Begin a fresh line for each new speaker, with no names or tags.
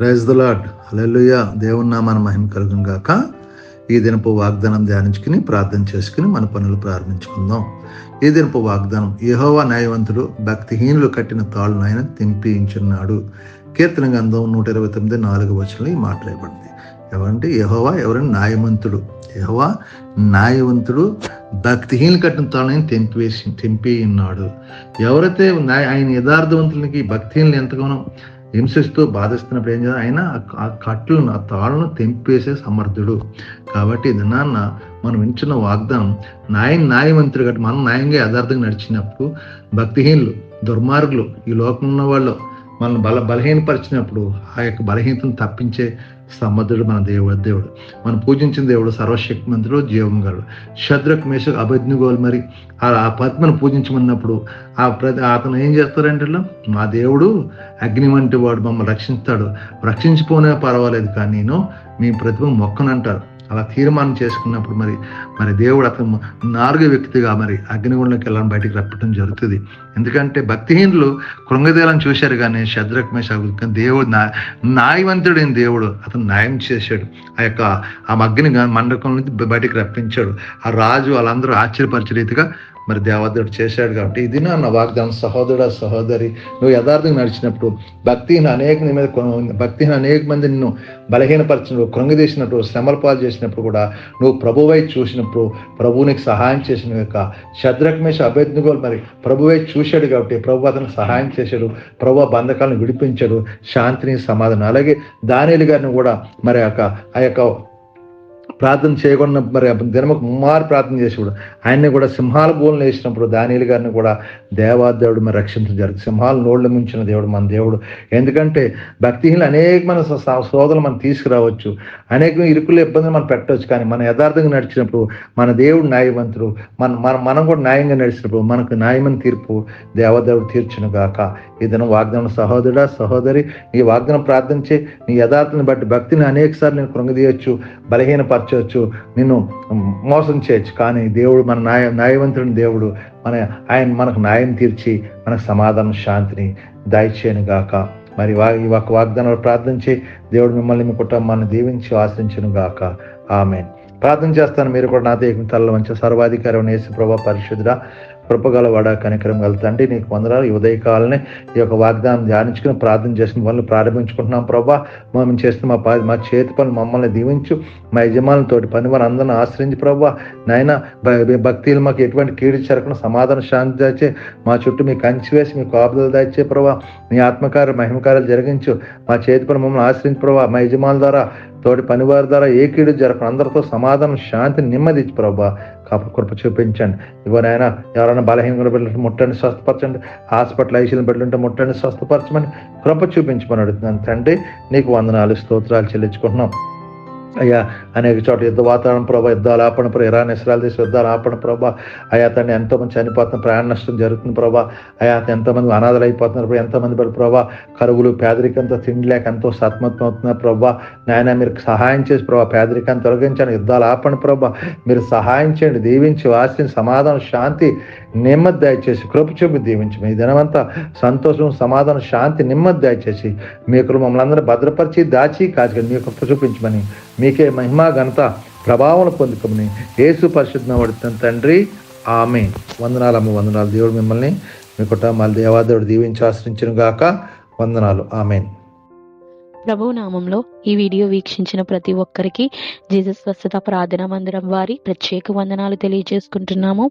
Praise the lord హల్లెలూయ. దేవుని నామాన మహిమ కలుగును గాక. ఈ దినపు వాగ్దానం ధ్యానించుకుని ప్రార్థన చేసుకుని మన పనులు ప్రారంభించుకుందాం. ఈ దినపు వాగ్దానం యహోవా న్యాయవంతుడు భక్తిహీనులు కట్టిన తాళ్ళు ఆయన తెంపించున్నాడు కీర్తన గంధం నూట ఇరవై తొమ్మిది నాలుగు వచనంలో ఈ మాట రాయబడింది. ఎవరంటే యహోవా ఎవరైనా న్యాయవంతుడు యహోవా న్యాయవంతుడు భక్తిహీనులు కట్టిన తాళ్ళని తెంపివేసి తెంపి ఉన్నాడు ఎవరైతే ఆయన యథార్థవంతులకి భక్తిహీనులు ఎంతగానో హింసిస్తూ బాధిస్తున్నప్పుడు ఏం చేయాలి? ఆయన ఆ- కట్లను ఆ తాళ్ళను తెంపేసే సమర్థుడు. కాబట్టి ఇది నాన్న మనం వింటున్న వాగ్దానం న్యాయం న్యాయవంతుడు కాబట్టి మనం న్యాయంగా యథార్థంగా నడిచినప్పుడు భక్తిహీనులు దుర్మార్గులు ఈ లోకంలో ఉన్న వాళ్ళు మనల్ని బల బలహీనపరిచినప్పుడు ఆ యొక్క బలహీనతను తప్పించే సమర్థుడు మన దేవుడు దేవుడు. మనం పూజించిన దేవుడు సర్వశక్తిమంతుడు జీవం గలడు శద్రక్ మేషకు అభిజ్ఞగోలు మరి. ఆ పద్మను పూజించమన్నప్పుడు ఆ ప్రతి అతను ఏం చేస్తారంటే మా దేవుడు అగ్ని వంటి వాడు మమ్మల్ని రక్షిస్తాడు. రక్షించిపోనే పర్వాలేదు కానీ నేను మీ ప్రతిభ మొక్కనంటారు అలా తీర్మానం చేసుకున్నప్పుడు మరి మరి దేవుడు అతను నాలుగో వ్యక్తిగా మరి అగ్నిగుండంలోకి వెళ్ళాలని బయటికి రప్పటం జరుగుతుంది. ఎందుకంటే భక్తిహీనులు కృంగదేలను చూశారు కానీ శద్రకమే మేష దేవుడు నా న్యాయవంతుడైన దేవుడు అతను న్యాయం చేశాడు. ఆ యొక్క ఆ అగ్ని మండకం నుంచి బయటికి రప్పించాడు. ఆ రాజు వాళ్ళందరూ ఆశ్చర్యపరిచే రీతిగా మరి దేవదేవుడు చేశాడు కాబట్టి ఇది నా వాగ్దానం సహోదరుడ సహోదరి నువ్వు యథార్థంగా నడిచినప్పుడు భక్తిని అనేక మీద భక్తిని అనేక మంది నిన్ను బలహీనపరిచినప్పుడు కృంగదీసినప్పుడు శ్రమల పాలు చేసినప్పుడు కూడా నువ్వు ప్రభువై చూసినప్పుడు ప్రభువునికి సహాయం చేసిన యొక్క శద్రక్మేష అభ్యర్థిగోలు మరి ప్రభువై చూశాడు కాబట్టి ప్రభు అతను సహాయం చేశాడు ప్రభు బంధకాలను విడిపించాడు శాంతిని సమాధానం. అలాగే దానిలు గారిని కూడా మరి యొక్క ఆ యొక్క ప్రార్థన చేయకుండా మరి దినముకు ముమ్మారు ప్రార్థన చేసేవాడు ఆయన్ని కూడా సింహాల బోలను వేసినప్పుడు దానిలు గారిని కూడా దేవాదేవుడు మరి రక్షించడం జరుగుతుంది సింహాలు నోళ్ళు ముంచిన దేవుడు మన దేవుడు. ఎందుకంటే భక్తిహీనులు అనేక మన సోదరులు మనం తీసుకురావచ్చు. అనేక ఇరుకులు ఇబ్బందులు మనం పెట్టవచ్చు. కానీ మన యథార్థంగా నడిచినప్పుడు మన దేవుడు న్యాయవంతుడు మన మన మనం కూడా న్యాయంగా నడిచినప్పుడు మనకు న్యాయమైన తీర్పు దేవదేవుడు తీర్చును గాక. ఇదను వాగ్దానం సహోదరుడా సహోదరి నీ వాగ్దానం ప్రార్థించి నీ యథార్థని బట్టి భక్తిని అనేక సార్లు నేను కృంగదీయచ్చు బలహీనపరచవచ్చు నిన్ను మోసం చేయొచ్చు. కానీ దేవుడు మన న్యాయ న్యాయవంతుడిని దేవుడు మన ఆయన మనకు న్యాయం తీర్చి మనకు సమాధానం శాంతిని దయచేయను గాక. మరి వా ఈ ఒక్క వాగ్దానాలు ప్రార్థించి దేవుడు మిమ్మల్ని మీ కుటుంబాన్ని దీవించి ఆశించను గాక. ఆమె ప్రార్థన చేస్తాను. మీరు కూడా నాతో ఏకం తల్ల మంచి సర్వాధికారం యేసు ప్రభా పరిశుద్ధ కృపగల కనికరం గల తండ్రి నీకు వందనాలు. ఈ ఉదయకాలనే ఈ యొక్క వాగ్దానం ధ్యానించుకుని ప్రార్థన చేసిన వాళ్ళు ప్రారంభించుకుంటున్నాం ప్రభా. మేము చేస్తున్న మా పా- మా చేతి పనులు మమ్మల్ని దీవించు. మా యజమానులతోటి పని వారు అందరిని ఆశ్రయించి ప్రభా. నాయన భ- భక్తులు మాకు ఎటువంటి కీడు జరగకుండా సమాధాన శాంతి దాచే. మా చుట్టూ మీ కంచి వేసి మీ కాపుదలు దాచే ప్రభా. మీ ఆత్మకార్య మహిమకార్యాలు జరిగించు. మా చేతి పని మమ్మల్ని ఆశ్రయించి ప్రభా. మా యజమానుల ద్వారా తోటి పనివారి ద్వారా ఏ కీడు జరగకుండా అందరితో సమాధానం శాంతి నెమ్మది ఇచ్చి ప్రభా. కాప కృప చూపించండి. ఇవ్వనైనా ఎవరైనా బలహీనంగా బిడ్డలు ముట్టండి స్వస్థపరచండి హాస్పిటల్ ఐసీలు బిడ్డలుంటే ముట్టండి స్వస్థపరచమని కృప చూపించమని అడుగుతున్నాను. తండ్రి నీకు వందనాలు స్తోత్రాలు చెల్లించుకుంటున్నాం. అయ్యా అనేక చోట్ల యుద్ధ వాతావరణం ప్రభా యుద్ధాలు ఆపణ ప్రభా ఇరాన్ ఇస్రాయల్ దేశ యుద్ధాలు ఆపణ ప్రభా. అయా తండ్రి ఎంతోమంది చనిపోతున్న ప్రయాణ నష్టం జరుగుతుంది ప్రభా. అయా ఎంతమంది అనాథలు అయిపోతున్నారు ప్రభా, పడి ప్రభా. కరువులు పేదరికంతో తిండి లేక ఎంతో సత్మత్వం అవుతున్నారు ప్రభా. నాయన మీరు సహాయం చేసి ప్రభా పేదరికాన్ని తొలగించండి యుద్ధాలు ఆపండి ప్రభా. మీరు సహాయం చేయండి దీవించి వాసిని సమాధానం శాంతి నెమ్మది దయచేసి కృప చూపి దీవించి. మీ దినమంతా సంతోషం సమాధానం శాంతి నెమ్మది దయచేసి మీ కృప మమ్మల్ని అందరూ భద్రపరిచి దాచి కాచి మీ యొక్క చూపించమని మీకే మహిమా ఘనత ప్రభావం పొందుకమని యేసు పరిశుద్ధం పడుతున్న తండ్రి. ఆమె వందనాలమ్మ వందనాలు. దేవుడు మిమ్మల్ని మీ కుటుంబాలు దేవాదేవుడు దీవించి ఆశ్రయించిన గాక. వందనాలు. ఆమెన్.
ప్రభు నామంలో ఈ వీడియో వీక్షించిన ప్రతి ఒక్కరికి జీసస్ స్వస్థత ప్రార్థన మందిరం వారి ప్రత్యేక వందనాలు తెలియజేసుకుంటున్నాము.